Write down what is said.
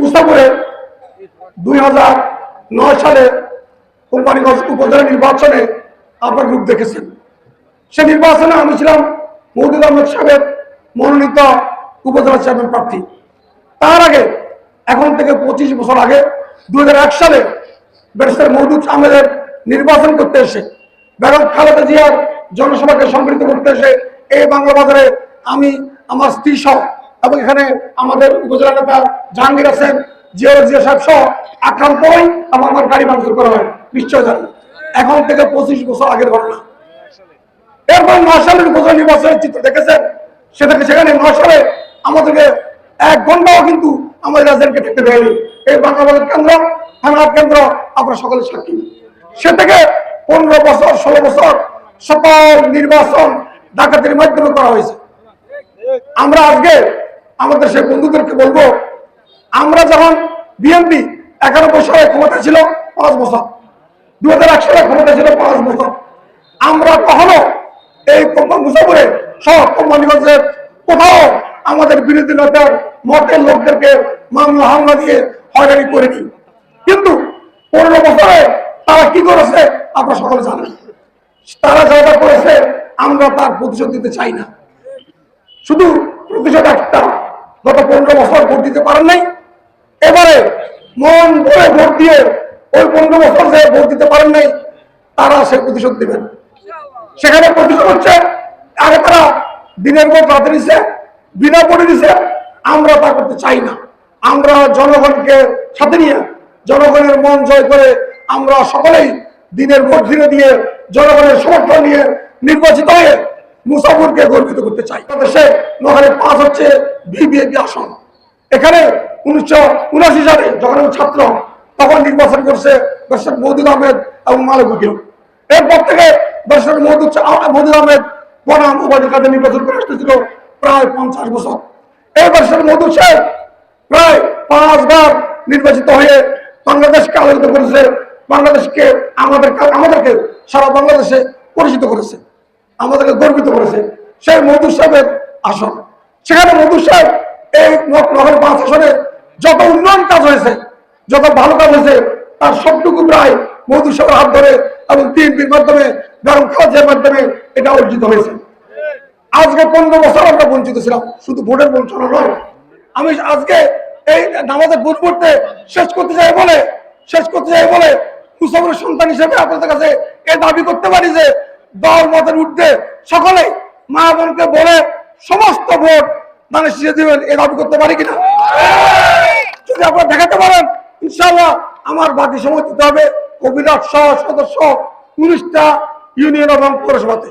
মুস্তাপুরে দুই হাজার নয় সালে কোম্পানিগঞ্জ উপজেলা নির্বাচনে আপনার রূপ দেখেছেন। সে নির্বাচনে আমি ছিলাম মৌদুদ আহমেদ সাহেবের মনোনীত উপজেলা চেয়ারম্যান প্রার্থী। তার আগে, এখন থেকে পঁচিশ বছর আগে দুই হাজার এক সালে ব্যারিস্টার মৌদুদ আহমেদের নির্বাচন করতে এসে, বেগম খালেদা জিয়ার জনসভাকে সংগঠিত করতে এসে এই বাংলা বাজারে আমি আমার স্ত্রী সহ এবং এখানে আমাদের উপজেলা নেতা জাহাঙ্গীর আছেন জিয়া জিয়া সাহেব সহ আক্রান্তই আমার আমার গাড়ি ভাঙচুর করা হয় নিশ্চয় জানেন। এখন থেকে পঁচিশ বছর আগের ঘটনা। এরপর নয় সালের উপজেলা নির্বাচনের চিত্র দেখেছেন? সেটাকে সেখানে নয় সালে আমাদেরকে এক ঘন্টাও কিন্তু আমাদের রাজধানীকে ঠেকতে দেয়নি। এই বাংলাবাজার কেন্দ্র, থানার কেন্দ্র আমরা সকলে সাক্ষী। সে থেকে পনেরো বছর, ষোলো বছর সকল নির্বাচন ডাকাতির মাধ্যমে করা হয়েছে। আমরা আজকে আমাদের সেই বন্ধুদেরকে বলব, আমরা যখন বিএনপি একানব্বই সালে ক্ষমতা ছিল, পাঁচ বছর। দু হাজার এক সালে ক্ষমতা ছিল পাঁচ বছর। আমরা কখনো এই মুসাফরে সব কোম্পানিগঞ্জের কোথাও আমাদের বিরোধী নেতার মতের লোকদেরকে মামলা হামলা দিয়ে হয়রানি করিনি। কিন্তু পনেরো বছরে তারা কি করেছে, আপনারা সকলে জানেন। তারা যা করেছে, আমরা তার প্রতিশোধ দিতে চাই না। শুধু প্রতিশোধ একটা গত পনেরো বছর ভোট দিতে পারেন নাই। এবারে মন ভরে ভোট দিয়ে ওই পনেরো বছর যে ভোট দিতে পারেন নাই, তারা সে প্রতিশোধ দেবেন সেখানে প্রতিশোধ হচ্ছে, আগে তারা দিনের পর রাতে দিছে, বিনা পড়ে দিছে, আমরা তা করতে চাই না। আমরা জনগণকে সাথে নিয়ে, জনগণের মন জয় করে আমরা সকলেই দিনের ভোট দিনে দিয়ে জনগণের সমর্থন নিয়ে নির্বাচিত হয়ে মুসাফুরকে গর্বিত করতে চাই। দেশে নোহারে পাঁচ হচ্ছে বিবিএপি আসন। এখানে উনিশশো উনাশি সালে যখন ছাত্র, তখন নির্বাচন করছে দর্শক মৌদুদ আহমেদ এবং মালিক উকিল। এরপর থেকে দর্শক মৌদুদ মৌদুদ আহমেদ বনাম উপাধি কাজে নির্বাচন করে আসতেছিল প্রায় পঞ্চাশ বছর। এই দর্শক মৌদুদ সাহেব প্রায় পাঁচবার নির্বাচিত হয়ে বাংলাদেশকে আলোকিত করেছে। বাংলাদেশকে আমাদের আমাদেরকে সারা বাংলাদেশে পরিচিত করেছে। আমাদেরকে গর্বিত করেছে। সেই মধুর সাহেবের আসন। সেখানে মধুর সাহেব এই নগর পাঁচ আসনে যত উন্নয়ন কাজ হয়েছে, যত ভালো কাজ হয়েছে, তার সবটুকু প্রায় মধুর সাহেবের হাত ধরে এবং বিএনপির মাধ্যমে, গরম খাওয়াজের মাধ্যমে এটা অর্জিত হয়েছে। আজকে পনেরো বছর আমরা বঞ্চিত ছিলাম। শুধু ভোটের বঞ্চনা নয়। আমি আজকে এই নামাজের ভোট করতে শেষ করতে চাই বলে, শেষ করতে চাই বলে মুসলমানের সন্তান হিসেবে আপনাদের কাছে এ দাবি করতে পারি যে দল মতের উঠতে সকলে মা বোনকে বলে সমস্ত ভোট মানে শিখে দিবেন এ দাবি করতে পারি কিনা? যদি আপনার দেখাতে পারেন ইনশাল্লাহ আমার বাকি সময় দিতে হবে। কবিরাট সহ সদস্য উনিশটা ইউনিয়ন এবং পৌরসভাতে।